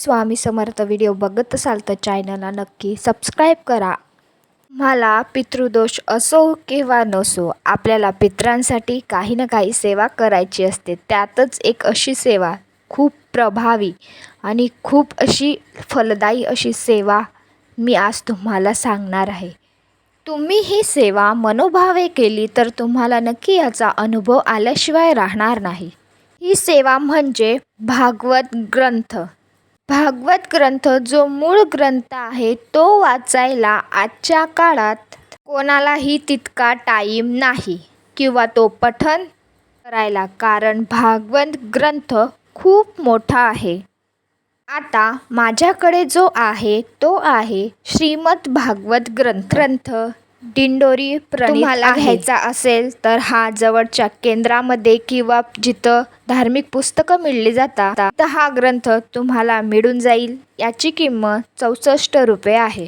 Swami Samarth video बघत असाल तर चॅनलला नक्की सबस्क्राईब करा. मला पितृदोष असो किंवा नसो आपल्याला पितरांसाठी काही ना काही सेवा करायची असते. त्यातच एक अशी सेवा खूप प्रभावी आणि खूप अशी फलदायी अशी सेवा मी आज तुम्हाला सांगणार आहे. तुम्ही ही सेवा मनोभावे केली तर तुम्हाला नक्की याचा अनुभव आल्याशिवाय राहणार नाही. ही सेवा म्हणजे भागवत ग्रंथ. भागवत ग्रंथ जो मूळ ग्रंथ आहे तो वाचायला आजच्या काळात कोणालाही तितका टाईम नाही किंवा तो पठन करायला कारण भागवत ग्रंथ खूप मोठा आहे. आता माझ्याकडे जो आहे तो आहे श्रीमद भागवत ग्रंथ ग्रंथ. दिंडोरी तुम्हाला घ्यायचा असेल तर हा जवळच्या केंद्रामध्ये किंवा जिथं धार्मिक पुस्तकं मिळली जातात तर हा ग्रंथ तुम्हाला मिळून जाईल. याची किंमत चौसष्ट रुपये आहे.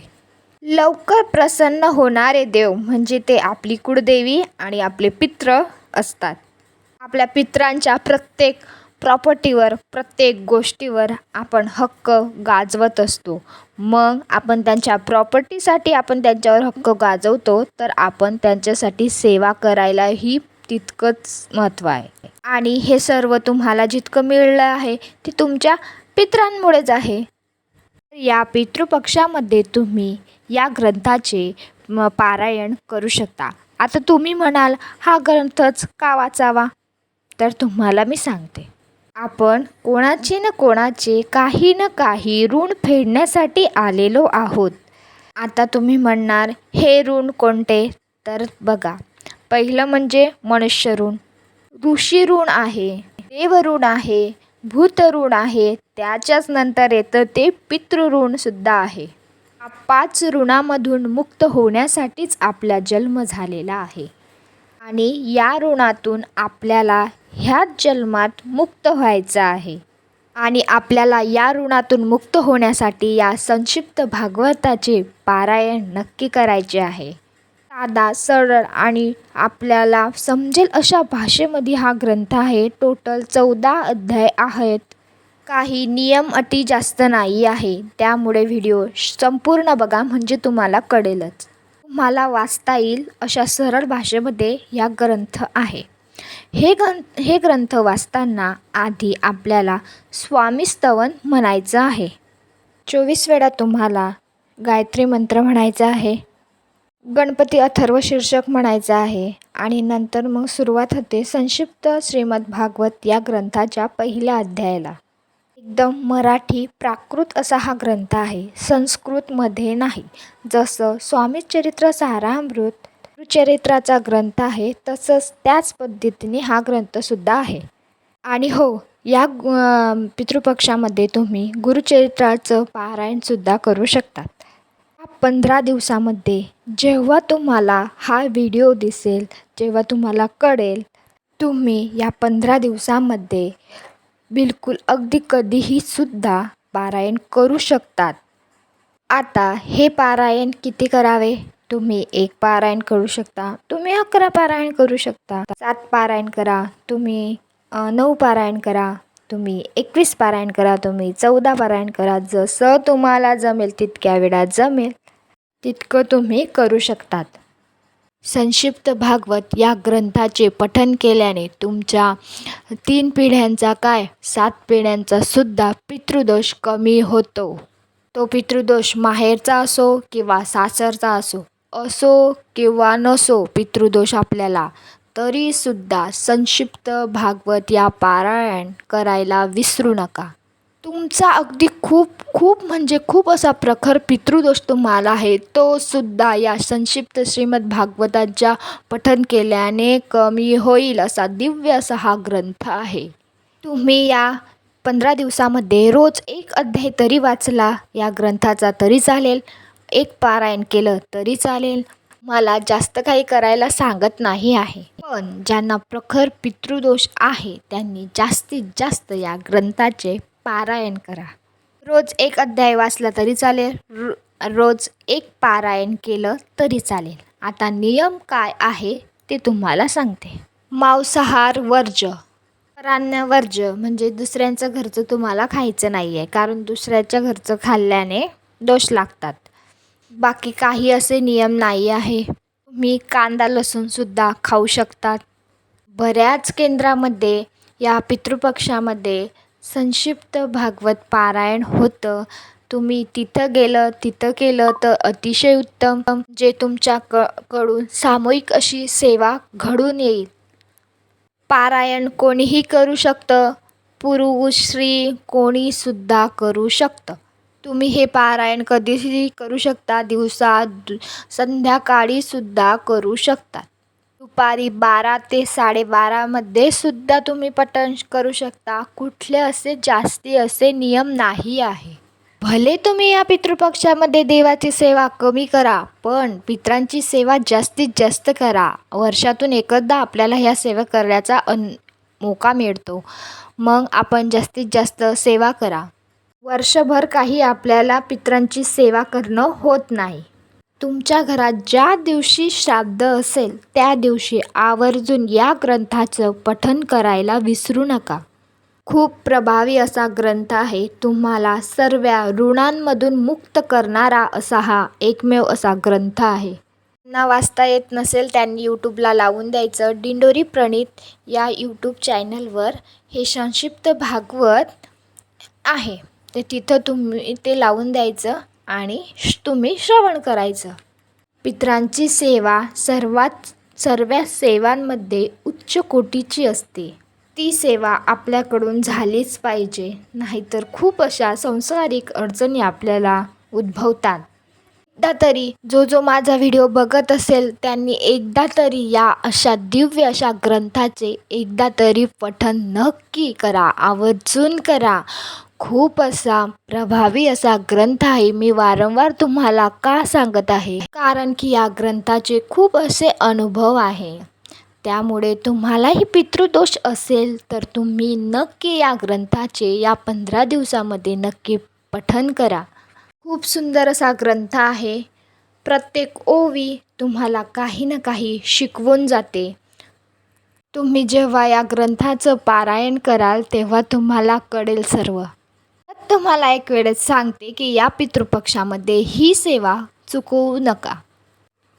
लवकर प्रसन्न होणारे देव म्हणजे ते आपली कुळदेवी आणि आपले पित्र असतात. आपल्या पित्रांच्या प्रत्येक प्रॉपर्टीवर प्रत्येक गोष्टीवर आपण हक्क गाजवत असतो. मग आपण त्यांच्या प्रॉपर्टीसाठी आपण त्यांच्यावर हक्क गाजवतो तर आपण त्यांच्यासाठी सेवा करायलाही तितकंच महत्त्व आहे. आणि हे सर्व तुम्हाला जितकं मिळलं आहे ते तुमच्या पित्रांमुळेच आहे. या पितृपक्षामध्ये तुम्ही या ग्रंथाचे पारायण करू शकता. आता तुम्ही म्हणाल हा ग्रंथच का वाचावा? तर तुम्हाला मी सांगते. आपण कोणाचे न कोणाचे काही न काही ऋण फेडण्यासाठी आलेलो आहोत. आता तुम्ही म्हणणार हे ऋण कोणते? तर बघा पहिलं म्हणजे मनुष्य ऋण. ऋषी ऋण आहे देव ऋण आहे भूत ऋण आहे त्याच्याच नंतर येतं ते पितृऋणसुद्धा आहे. पाच ऋणामधून मुक्त होण्यासाठीच आपला जन्म झालेला आहे. आणि या ऋणातून आपल्याला ह्याच जन्मात मुक्त व्हायचं आहे. आणि आपल्याला या ऋणातून मुक्त होण्यासाठी या संक्षिप्त भागवताचे पारायण नक्की करायचे आहे. साधा सरळ आणि आपल्याला समजेल अशा भाषेमध्ये हा ग्रंथ आहे. टोटल चौदा अध्याय आहेत. काही नियम अटी जास्त नाही आहे. त्यामुळे व्हिडिओ संपूर्ण बघा म्हणजे तुम्हाला कळेलच. तुम्हाला वाचता येईल अशा सरळ भाषेमध्ये या ग्रंथ आहे. हे ग्रं हे ग्रंथ वाचताना आधी आपल्याला स्वामीस्तवन म्हणायचं आहे. चोवीस वेळा तुम्हाला गायत्री मंत्र म्हणायचा आहे. गणपती अथर्व शीर्षक म्हणायचं आहे. आणि नंतर मग सुरुवात होते संक्षिप्त श्रीमद भागवत या ग्रंथाच्या पहिल्या अध्यायाला. एकदम मराठी प्राकृत असा हा ग्रंथ आहे. संस्कृतमध्ये नाही. जसं स्वामी चरित्र सारामृत चरित्राचा ग्रंथ आहे तसंच त्याच पद्धतीने हा ग्रंथसुद्धा आहे. आणि हो या पितृपक्षामध्ये तुम्ही गुरुचरित्राचं पारायणसुद्धा करू शकतात पंधरा दिवसामध्ये जेव्हा तुम्हाला हा व्हिडिओ दिसेल जेव्हा तुम्हाला कळेल तुम्ही या पंधरा दिवसामध्ये बिलकुल अगदी कधीही सुद्धा पारायण करू शकतात. आता हे पारायण किती करावे? तुम्ही एक पारायण करू शकता. तुम्ही अकरा पारायण करू शकता. सात पारायण करा. तुम्ही नऊ पारायण करा. तुम्ही एकवीस पारायण करा. तुम्ही चौदा पारायण करा. जसं तुम्हाला जमेल तितक्या वेळा जमेल तितकं तुम्ही करू शकतात. संक्षिप्त भागवत या ग्रंथाचे पठन केल्याने तुमच्या तीन पिढ्यांचा काय? सात पिढ्यांचा सुद्धा पितृदोष कमी होतो. तो पितृदोष माहेरचा असो किंवा सासरचा असो. असो किंवा नसो पितृदोष आपल्याला तरीसुद्धा संक्षिप्त भागवत या पारायण करायला विसरू नका. तुमचा अगदी खूप खूप म्हणजे खूप असा प्रखर पितृदोष तुम्हाला आहे तो सुद्धा या संक्षिप्त श्रीमद भागवताच्या पठन केल्याने कमी होईल असा दिव्य असा हा ग्रंथ आहे. तुम्ही या पंधरा दिवसामध्ये रोज एक अध्याय तरी वाचला या ग्रंथाचा तरी चालेल. एक पारायण केलं तरी चालेल. मला जास्त काही करायला सांगत नाही आहे. पण ज्यांना प्रखर पितृदोष आहे त्यांनी जास्तीत जास्त या ग्रंथाचे पारायण करा. रोज एक अध्याय वाचला तरी चालेल. रो रोज एक पारायण केलं तरी चालेल. आता नियम काय आहे ते तुम्हाला सांगते. मांसाहार वर्ज. परान्न म्हणजे दुसऱ्यांचं घरचं तुम्हाला खायचं नाही आहे कारण दुसऱ्याच्या घरचं खाल्ल्याने दोष लागतात. बाकी काही असे नियम नाही आहे. तुम्ही कांदा लसूणसुद्धा खाऊ शकतात. बऱ्याच केंद्रामध्ये या पितृपक्षामध्ये संक्षिप्त भागवत पारायण होतं. तुम्ही तिथं गेलं तिथं केलं तर अतिशय उत्तम. जे तुमच्या क कडून सामूहिक अशी सेवा घडून येईल. पारायण कोणीही करू शकतं. पुरुष स्त्री कोणीसुद्धा करू शकतं. तुम्ही हे पारायण कधीही करू शकता दिवसा दु संध्याकाळीसुद्धा करू शकता. दुपारी बारा ते साडेबारामध्ये सुद्धा तुम्ही पठण करू शकता. कुठले असे जास्ती असे नियम नाही आहे. भले तुम्ही या पितृपक्षामध्ये देवाची सेवा कमी करा पण पितरांची सेवा जास्तीत जास्त करा. वर्षातून एकदा आपल्याला ह्या सेवा करण्याचा अन मोका मिळतो. मग आपण जास्तीत जास्त सेवा करा. वर्षभर काही आपल्याला पितरांची सेवा करणं होत नाही. तुमच्या घरात ज्या दिवशी श्राद्ध असेल त्या दिवशी आवर्जून या ग्रंथाचं पठन करायला विसरू नका. खूप प्रभावी असा ग्रंथ आहे तुम्हाला सर्व ऋणांमधून मुक्त करणारा असा हा एकमेव असा ग्रंथ आहे. ना वाचता येत नसेल त्यांनी यूट्यूबला लावून द्यायचं. डिंडोरी प्रणित या यूट्यूब चॅनलवर हे संक्षिप्त भागवत आहे. ते तिथं तुम्ही ते लावून द्यायचं आणि श तुम्ही श्रवण करायचं. पितरांची सेवा सर्वात सर्व सेवांमध्ये उच्च कोटीची असते. ती सेवा आपल्याकडून झालीच पाहिजे नाहीतर खूप अशा संसारिक अडचणी आपल्याला उद्भवतात. एकदा तरी जो जो माझा व्हिडिओ बघत असेल त्यांनी एकदा तरी या अशा दिव्य अशा ग्रंथाचे एकदा तरी पठन नक्की करा आवर्जून करा. खूप असा प्रभावी असा ग्रंथ आहे. मी वारंवार तुम्हाला का सांगत आहे? कारण की या ग्रंथाचे खूप असे अनुभव आहे. त्यामुळे तुम्हालाही पितृदोष असेल तर तुम्ही नक्की या ग्रंथाचे या पंधरा दिवसामध्ये नक्की पठन करा. खूप सुंदर असा ग्रंथ आहे. प्रत्येक ओवी तुम्हाला काही ना काही शिकवून जाते. तुम्ही जेव्हा या ग्रंथाचं पारायण कराल तेव्हा तुम्हाला कळेल सर्व. तुम्हाला एक वेळेस सांगते की या पितृपक्षामध्ये ही सेवा चुकवू नका.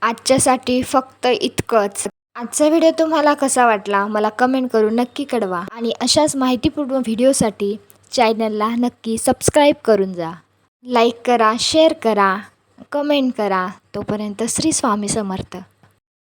आजच्यासाठी फक्त इतकंच. आजचा व्हिडिओ तुम्हाला कसा वाटला मला कमेंट करून नक्की कळवा. आणि अशाच माहितीपूर्ण व्हिडिओसाठी चॅनलला नक्की सबस्क्राईब करून जा. लाईक करा शेअर करा कमेंट करा. तोपर्यंत श्री स्वामी समर्थ.